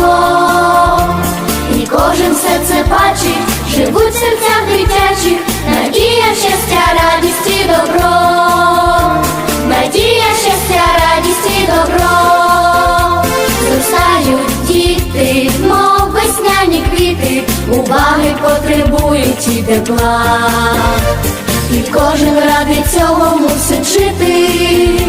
тепло, і кожен все це бачить, живуть в серцях дитячих, надія, щастя, радість і добро, надія, щастя, радість і добро, зростають діти, мов весняні квіти, уваги потребують і тепла. І кожен ради цього мусить жити,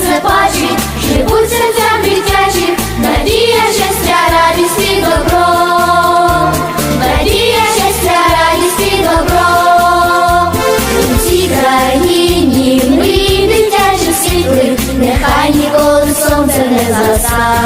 кожен все живуть в дитячі, надія, щастя, радість і добро. Надія, щастя, радість і добро. У цій країні ми дитячі світли, нехай ніколи сонце не заса.